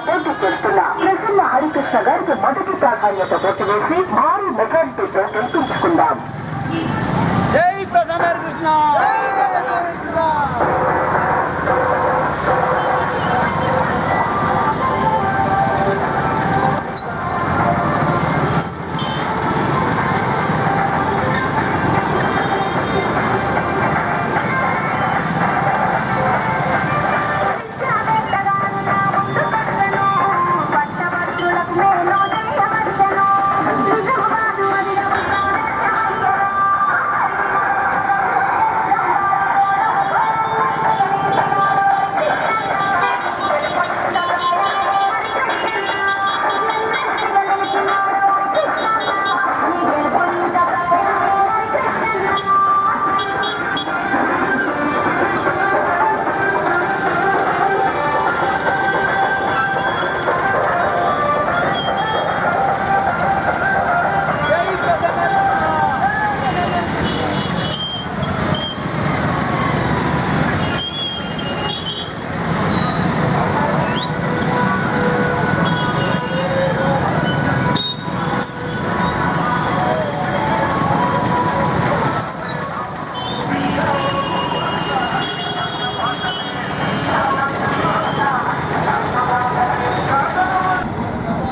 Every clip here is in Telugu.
పోటీ చేస్తున్న ప్రసన్న హరికృష్ణ గారికి మొదటి ప్రాధాన్యత ఓటు వేసి భారీ మెజారిటీతో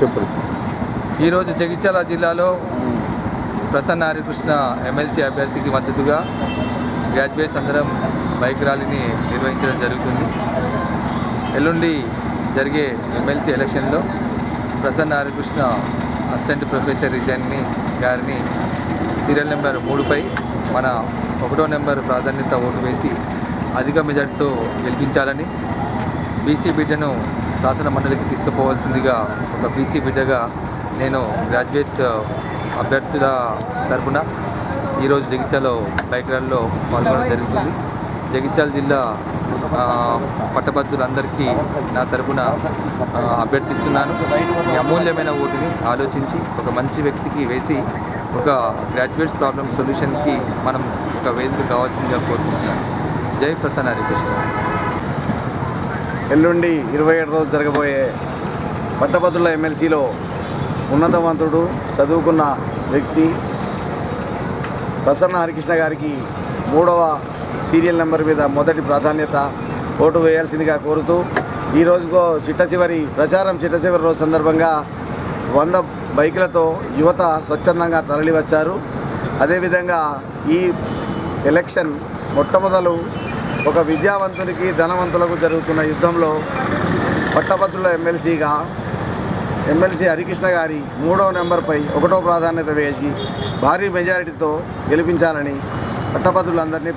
చెప్పు ఈరోజు జగిత్యాల జిల్లాలో ప్రసన్న హరికృష్ణ ఎమ్మెల్సీ అభ్యర్థికి మద్దతుగా గ్రాడ్యుయేట్స్ అందరం బైక్ ర్యాలీని నిర్వహించడం జరుగుతుంది. ఎల్లుండి జరిగే ఎమ్మెల్సీ ఎలక్షన్లో ప్రసన్న హరికృష్ణ అసిస్టెంట్ ప్రొఫెసర్ రిజైన్ని గారిని సీరియల్ నెంబర్ మూడుపై మన ఒకటో నెంబర్ ప్రాధాన్యత ఓటు వేసి అధిక మెజార్టీతో గెలిపించాలని బీసీ బిడ్డను శాసన మండలికి తీసుకుపోవాల్సిందిగా ఒక బీసీ బిడ్డగా నేను గ్రాడ్యుయేట్ అభ్యర్థుల తరపున ఈరోజు జగిత్యాలలో బైక్ ర్యాలీలో పాల్గొనడం జరుగుతుంది. జగిత్యాల జిల్లా పట్టభద్రులందరికీ నా తరపున అభ్యర్థిస్తున్నాను. ఈ అమూల్యమైన ఓటుని ఆలోచించి ఒక మంచి వ్యక్తికి వేసి ఒక గ్రాడ్యుయేట్స్ ప్రాబ్లమ్ సొల్యూషన్కి మనం ఒక వేదిక కావాల్సిందిగా కోరుకుంటున్నాను. జై ప్రసన్న హరికృష్ణ. ఎల్లుండి ఇరవై ఏడు రోజు జరగబోయే పట్టభద్రుల ఎమ్మెల్సీలో ఉన్నతవంతుడు చదువుకున్న వ్యక్తి ప్రసన్న హరికృష్ణ గారికి మూడవ సీరియల్ నెంబర్ మీద మొదటి ప్రాధాన్యత ఓటు వేయాల్సిందిగా కోరుతూ ఈ రోజుకో చిట్ట చివరి ప్రచారం చిట్ట చివరి రోజు సందర్భంగా వంద బైకులతో యువత స్వచ్ఛందంగా తరలివచ్చారు. అదేవిధంగా ఈ ఎలక్షన్ మొట్టమొదలు ఒక విద్యావంతునికి ధనవంతులకు జరుగుతున్న యుద్ధంలో పట్టభద్రుల ఎమ్మెల్సీగా ఎమ్మెల్సీ హరికృష్ణ గారి మూడవ నెంబర్పై ఒకటో ప్రాధాన్యత వేసి భారీ మెజారిటీతో గెలిపించాలని పట్టభద్రులందరినీ